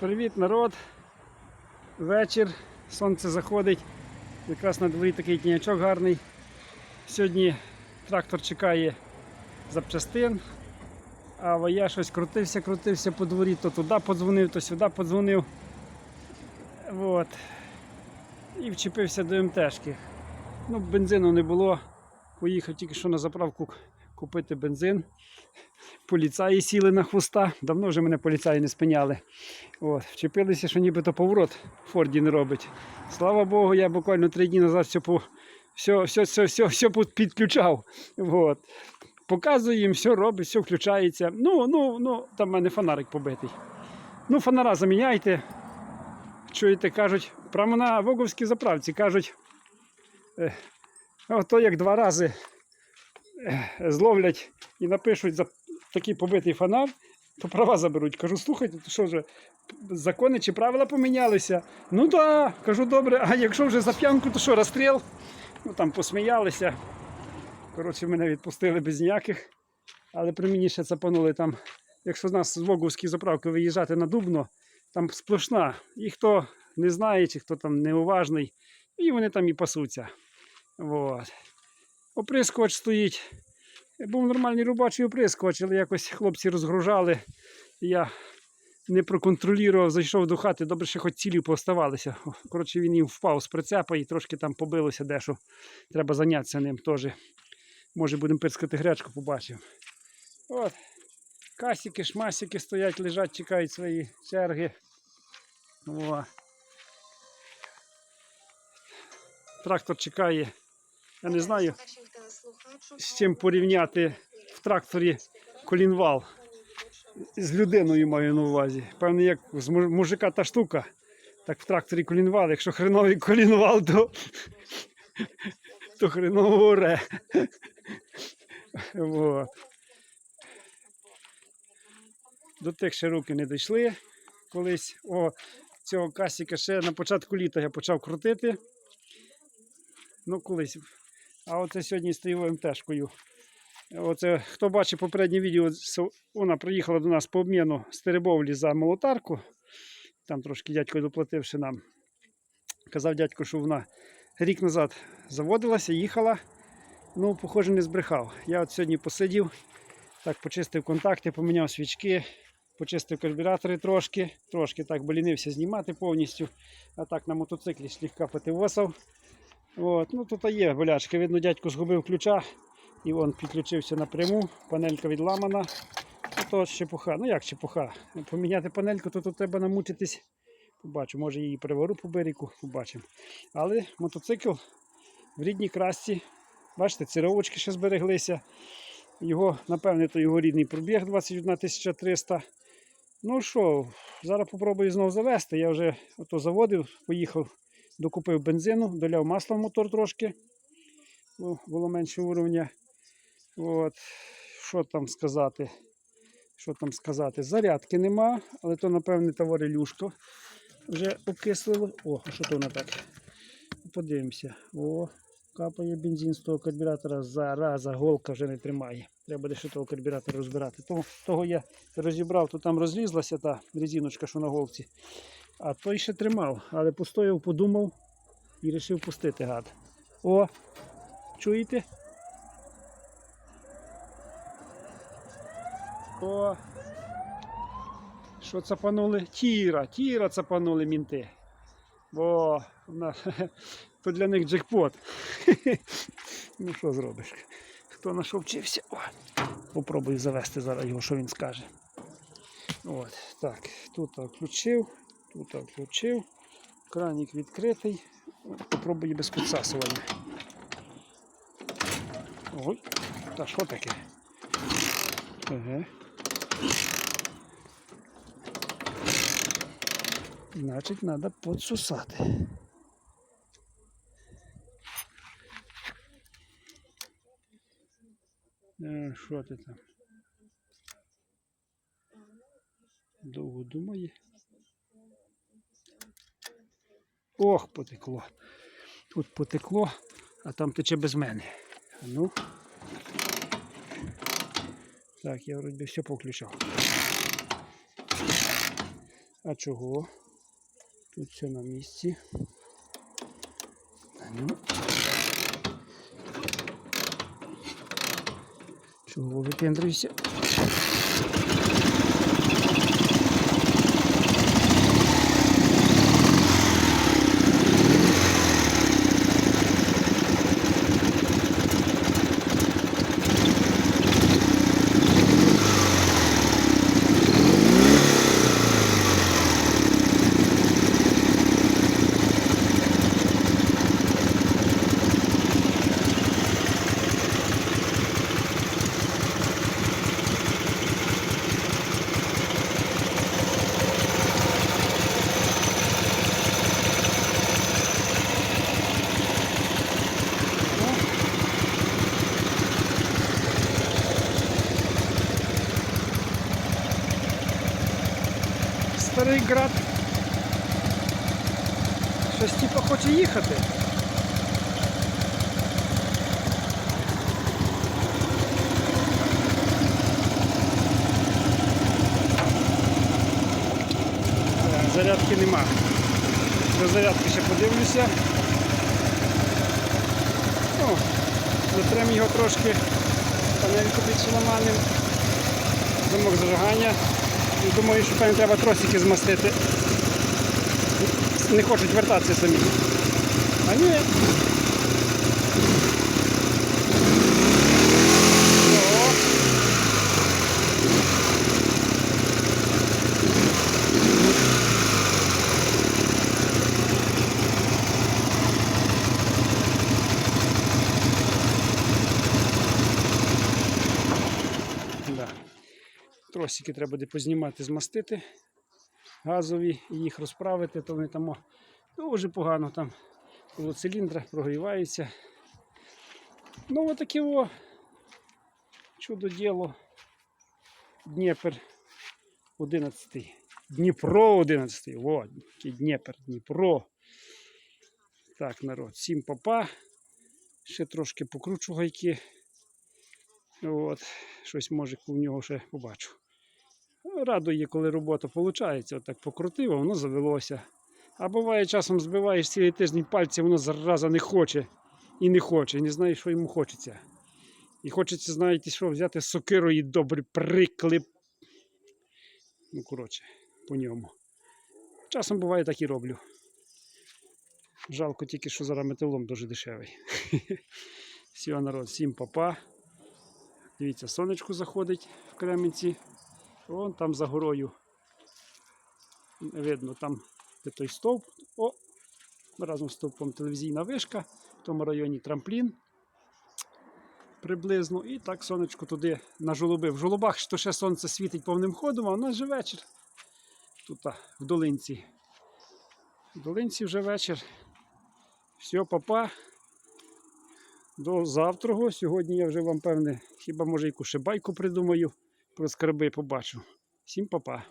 Привіт, народ. Вечір, сонце заходить. Якраз на дворі такий тінячок гарний. Сьогодні трактор чекає запчастин, а я щось крутився, крутився по дворі, то туди подзвонив, то сюди подзвонив. От. І вчепився до МТшки. Ну, бензину не було. Поїхав тільки що на заправку купити бензин. Поліцаї сіли на хвоста. Давно вже мене поліцаї не спиняли. От, вчепилися, що нібито поворот Форді не робить. Слава Богу, я буквально три дні назад все, все, все, все, все, все підключав. От. Показую їм, все робить, все включається. Ну, ну, ну, там в мене фонарик побитий. Ну, фонара заміняйте. Чуєте, кажуть, прямо на Воговській заправці кажуть, е, ото як два рази зловлять і напишуть за такий побитий фонар, то права заберуть. Кажу, слухайте, то що вже, закони чи правила помінялися? Ну так, кажу, добре, а якщо вже за п'янку, то що, розстріл? Ну там посміялися. Коротше, мене відпустили без ніяких. Але при мені ще цапанули там, якщо з нас з Воговської заправки виїжджати на Дубно, там сплошна. І хто не знає, чи хто там неуважний, і вони там і пасуться. Вот. Оприскувач стоїть. Був нормальний рубачий оприскувач, але якось хлопці розгружали. Я не проконтролював, зайшов до хати, добре, що хоч цілі пооставалися. Коротше, він їм впав з прицепа і трошки там побилося дещо. Треба зайнятися ним теж. Може будемо пирскати гречку, побачимо. От. Касики, шмасики стоять, лежать, чекають свої черги. О. Трактор чекає. Я не знаю, з чим порівняти в тракторі колінвал. З людиною маю на увазі. Певно, як з мужика та штука, так в тракторі колінвал. Якщо хреновий колінвал, то, то хреново оре. Во. До тих ще руки не дійшли колись. О, цього касіка ще на початку літа я почав крутити. Ну, колись. А оце сьогодні стою МТшкою. Оце, хто бачив попереднє відео, вона приїхала до нас по обміну з Теребовлі за молотарку. Там трошки дядько доплативши нам. Казав дядько, що вона рік назад заводилася, їхала. Ну, похоже, не збрехав. Я от сьогодні посидів, так почистив контакти, поміняв свічки, почистив карбюратори трошки, трошки так бо знімати повністю. А так на мотоциклі слегка потивосав. От, ну тут є болячки. Видно, дядько згубив ключа і він підключився напряму. Панелька відламана. Ото чепуха. Ну як чепуха? Поміняти панельку, то тут треба намучитись. Побачу, може її перевору по берегу, побачимо. Але мотоцикл в рідній красці. Бачите, цировочки ще збереглися. Його, напевне, то його рідний пробіг 21 300. Ну що, зараз попробую знову завести. Я вже ото заводив, поїхав докупив бензину, доляв масло в мотор трошки, було менше уровня. От. Що там сказати? Що там сказати? Зарядки нема, але то, напевне, товарилюшко вже окислило. О, що то воно так? Подивимося. О, капає бензин з того карбюратора. Зараза, голка вже не тримає. Треба буде ще того карбюратора розбирати. Того, того я розібрав, то там розлізлася та резиночка, що на голці. А той ще тримав, але постояв, подумав і вирішив пустити гад. О, чуєте? О. Що цапанули? Тіра, тіра цапанули мінти. Бо то для них джекпот. ну що зробиш? Хто на що вчився? О, попробую завести зараз його, що він скаже. От, так, тут включив. Тут включив. Кранік відкритий. Попробую без підсасування. Ой, та що таке? Ага. Значить, треба підсусати. Е, Що ти там? Довго думає. Ох, потекло. Тут потекло, а там тече без мене. Ну. Так, я вроді все повключав. А чого? Тут все на місці. Ну. Чого випендрюєшся? Старий град. Щось типа хоче їхати. Е, Зарядки нема. До зарядки ще подивлюся. О, затрем його трошки панельку підшламаним. Замок зажигання. Думаю, що певно треба тросики змастити. Не хочуть вертатися самі. А ні. О. Да. Тросики треба буде познімати, змастити газові і їх розправити, то вони там дуже погано там коло циліндра прогріваються. Ну, отаке о чудо діло. Дніпер 11. Дніпро 11. Во, який Дніпер, Дніпро. Так, народ, всім папа. Ще трошки покручу гайки. От, щось може в нього ще побачу. Радує, коли робота виходить, отак покрутив, воно завелося. А буває, часом збиваєш цілий тиждень пальці, воно зараза не хоче і не хоче, і не знає, що йому хочеться. І хочеться, знаєте, що взяти сокиру і добре приклип. Ну, коротше, по ньому. Часом буває так і роблю. Жалко тільки, що зараз металом дуже дешевий. Все, народ, всім папа. Дивіться, сонечко заходить в Кременці. Вон там за горою. Видно, там де той стовп. О, разом з стовпом телевізійна вишка. В тому районі трамплін. Приблизно. І так сонечко туди на жолоби. В жолобах то ще сонце світить повним ходом, а в нас же вечір. Тут а, в долинці. В долинці вже вечір. Все, папа. До завтрого. Сьогодні я вже вам певне, хіба може яку ще байку придумаю. Про скарби побачу. Всім па-па.